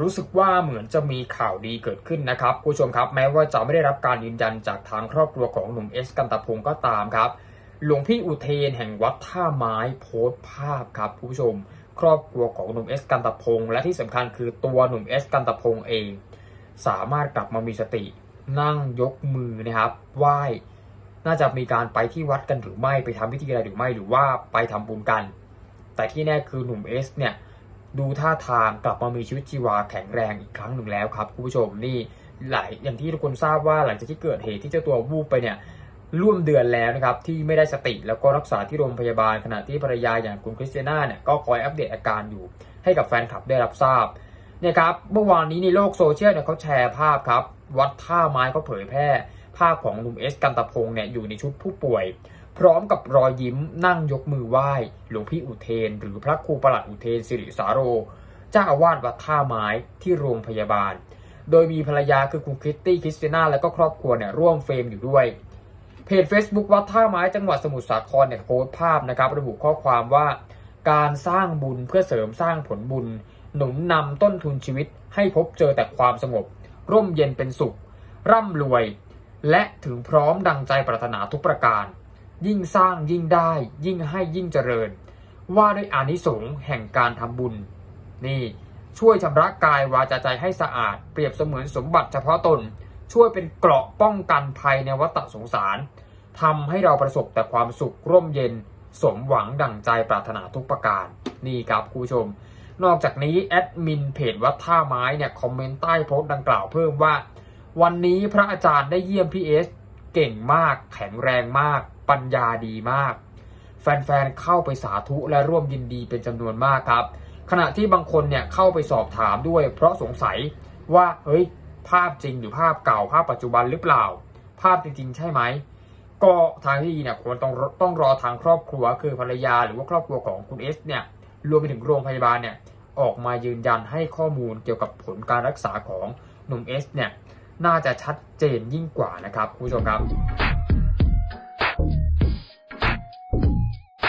รู้สึกว่าเหมือนจะมีข่าวดีเกิดขึ้นนะครับผู้ชมครับ แม้ว่าจะไม่ได้รับการยืนยันจากทางครอบครัวของหนุ่มเอสกันตะพงศ์ก็ตามครับ หลวงพี่อุเทนแห่งวัดท่าไม้โพสต์ภาพครับผู้ชม ครอบครัวของหนุ่มเอสกันตะพงศ์และที่สำคัญคือตัวหนุ่มเอสกันตะพงศ์เอง สามารถกลับมามีสติ นั่งยกมือนะครับไหว้น่าจะมีการไปที่วัดกันหรือไม่ไปทำพิธีอะไรหรือไม่หรือว่าไปทำบุญกัน แต่ที่แน่คือหนุ่มเอสเนี่ย ดูท่าทางกลับมามีชีวิตชีวาแข็งแรงอีกครั้งหนึ่งแล้วครับคุณผู้ชมนี่หลายอย่างที่ทุกคนทราบว่าหลังจากที่เกิดเหตุที่เจ้าตัววูบไปเนี่ยร่วมเดือนแล้วนะครับที่ไม่ได้สติแล้วก็รักษาที่โรงพยาบาลขณะที่ภรรยาอย่างคุณคริสเตียนาเนี่ยก็คอยอัปเดตอาการอยู่ให้กับแฟนคลับได้รับทราบเนี่ยครับเมื่อวานนี้ในโลกโซเชียลเนี่ยเขาแชร์ภาพครับ วัดท่าไม้เขาเผยแพร่ ภาพของหนุ่มเอสกันตะพงศ์เนี่ยอยู่ในชุดผู้ป่วย พร้อมกับรอยยิ้มนั่งยกมือไหว้หลวงพี่อุเทน หรือพระครูประหลัดอุเทนสิริสาโร เจ้าอาวาสวัดท่าไม้ที่โรงพยาบาล โดยมีภรรยาคือคุณคริสตี้คริสติน่าและก็ครอบครัวเนี่ยร่วมเฟรมอยู่ด้วยเพจ Facebook วัดท่าไม้จังหวัดสมุทรสาครเนี่ยโพสต์ภาพนะครับ ระบุข้อความว่า การสร้างบุญเพื่อเสริมสร้างผลบุญ หนุนนำต้นทุนชีวิตให้พบเจอแต่ความสงบ ร่มเย็นเป็นสุข ร่ำรวย และถึงพร้อมดังใจปรารถนาทุกประการ ยิ่งสร้างยิ่งได้ ยิ่งให้ยิ่งเจริญ ว่าด้วยอานิสงส์แห่งการทำบุญ นี่ช่วยชำระกายวาจาใจให้สะอาด เปรียบเสมือนสมบัติเฉพาะตน ช่วยเป็นเกราะป้องกันภัยในวัฏสงสารทำให้เราประสบแต่ความสุขร่มเย็น สมหวังดั่งใจปรารถนาทุกประการ นี่ครับคุณผู้ชม นอกจากนี้แอดมินเพจวัดท่าไม้เนี่ยคอมเมนต์ใต้โพสต์ดังกล่าวเพิ่มว่า วันนี้พระอาจารย์ได้เยี่ยมพี่เอสเก่งมาก แข็งแรงมาก ปัญญาดีมาก แฟนๆเข้าไปสาธุและร่วมยินดีเป็นจำนวนมากครับ ขณะที่บางคนเนี่ยเข้าไปสอบถามด้วย เพราะสงสัยว่าเฮ้ย ภาพจริงหรือภาพเก่าภาพปัจจุบันหรือเปล่า ภาพจริง ๆ ใช่ไหมก็ทางที่ดีเนี่ยควรต้องต้องรอทางครอบครัวคือภรรยาหรือว่าครอบครัวของคุณเอสเนี่ย รวมไปถึงโรงพยาบาลเนี่ยออกมายืนยันให้ข้อมูลเกี่ยวกับผลการรักษาของหนุ่มเอสเนี่ยน่าจะชัดเจนยิ่งกว่านะครับคุณผู้ชมครับ